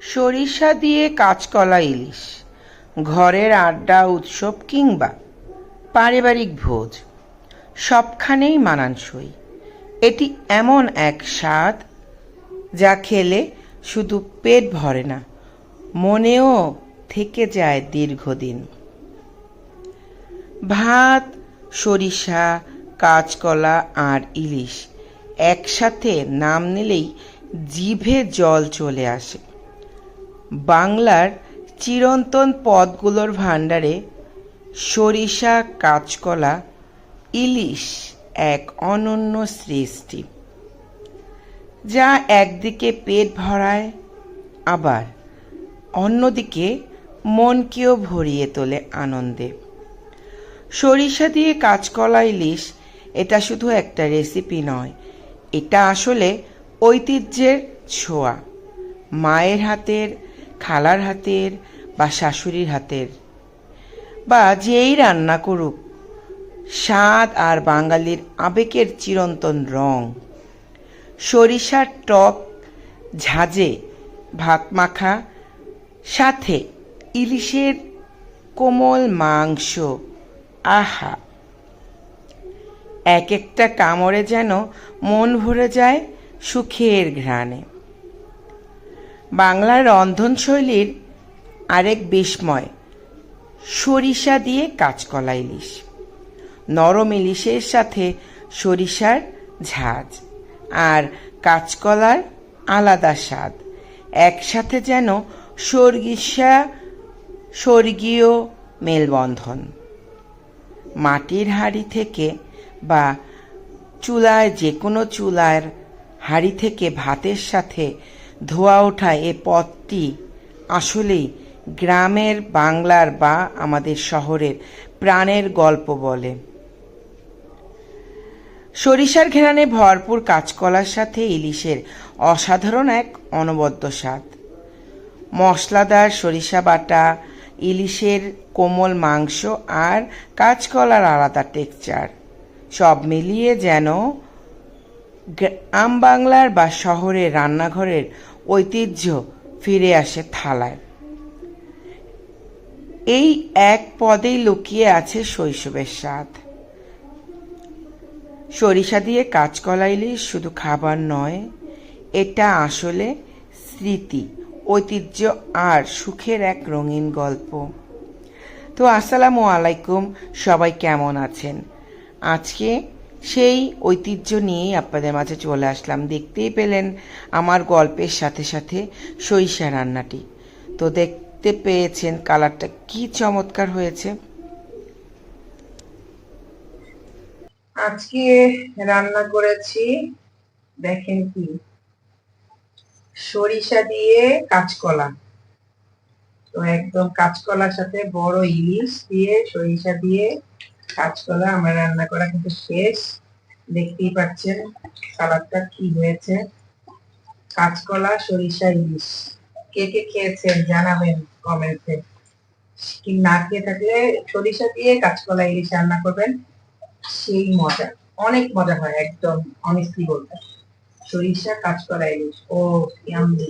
সরিষা দিয়ে কাঁচকলা ইলিশ, ঘরের আড্ডা, উৎসব কিংবা পারিবারিক ভোজ, সবখানেই মানানসই। এটি এমন এক স্বাদ যা খেলে শুধু পেট ভরে না, মনেও থেকে যায় দীর্ঘদিন। ভাত, সরিষা, কাঁচকলা আর ইলিশ একসাথে নাম নিলেই জিভে জল চলে আসে। বাংলার চিরন্তন পদগুলোর ভাণ্ডারে সরিষা, কাঁচকলা, ইলিশ এক অনন্য সৃষ্টি, যা একদিকে পেট ভরায়, আবার অন্যদিকে মনকেও ভরিয়ে তোলে আনন্দে। সরিষা দিয়ে কাঁচকলা, ইলিশ, এটা শুধু একটা রেসিপি নয়, এটা আসলে ঐতিহ্যের ছোঁয়া। মায়ের হাতের খালার হাতের বা শাশুড়ির হাতের। বা যেই রান্না করুক, স্বাদ আর বাঙালির আবেগের চিরন্তন রং। সরিষার টক ঝাঁঝে, ভাত মাখা, সাথে ইলিশের কোমল মাংস, আহা! এক একটা কামড়ে যেন মন ভরে যায় সুখের ঘ্রাণে। বাংলার রন্ধনশৈলীর আরেক বিস্ময় সরিষা দিয়ে কাঁচকলা ইলিশ। নরম ইলিশের সাথে সরিষার ঝাঁজ আর কাঁচকলার আলাদা স্বাদ, একসাথে যেন স্বর্গীষা স্বর্গীয় মেলবন্ধন। মাটির হাঁড়ি থেকে বা চুলায় যে কোনো চুলার হাঁড়ি থেকে ভাতের সাথে ধোয়া ওঠা এ পথটি আসলেই গ্রামের বাংলার বা আমাদের শহরের প্রাণের গল্প বলে। সরিষার ঘেরানে ভরপুর কাঁচকলার সাথে ইলিশের অসাধারণ এক অনবদ্য স্বাদ। মশলাদার সরিষা বাটা, ইলিশের কোমল মাংস আর কাঁচকলার আলাদা টেক্সচার সব মিলিয়ে যেন গ্রাম বাংলার বা শহরের রান্নাঘরের ঐতিহ্য ফিরে আসে থালায়। এই এক পদেই লুকিয়ে আছে শৈশবের স্বাদ। সরিষা দিয়ে কাঁচকলা ইলিশ শুধু খাবার নয়, এটা আসলে স্মৃতি, ঐতিহ্য আর সুখের এক রঙিন গল্প। তো আসসালামু আলাইকুম, সবাই কেমন আছেন? আজকে সেই ঐতিহ্য নিয়েই আপনাদের মাঝে চলে আসলাম। দেখতেই পেলেন আমার গল্পের সাথে সাথে সরিষা রান্নাটি। তো দেখতে পেয়েছেন কালারটা কি চমৎকার হয়েছে। আজকে রান্না করেছি, দেখেন কি, সরিষা দিয়ে কাঁচকলা। তো একদম কাঁচকলার সাথে বড় ইলিশ দিয়ে সরিষা দিয়ে কাঁচকলা, আমার রান্না করা কিন্তু শেষ। দেখতেই পাচ্ছেন কালারটা কি হয়েছে। কাঁচকলা, সরিষা, ইলিশ। কে কে খেয়েছেন জানাবেন কমেন্টে। কি না খেয়ে থাকলে সরিষা দিয়ে কাঁচকলা, ইলিশ রান্না করবেন, সেই মজা। অনেক মজা হয় একদম অনেস্টলি বলতে। সরিষা, কাঁচকলা, ইলিশ। ও ইয়াম্মি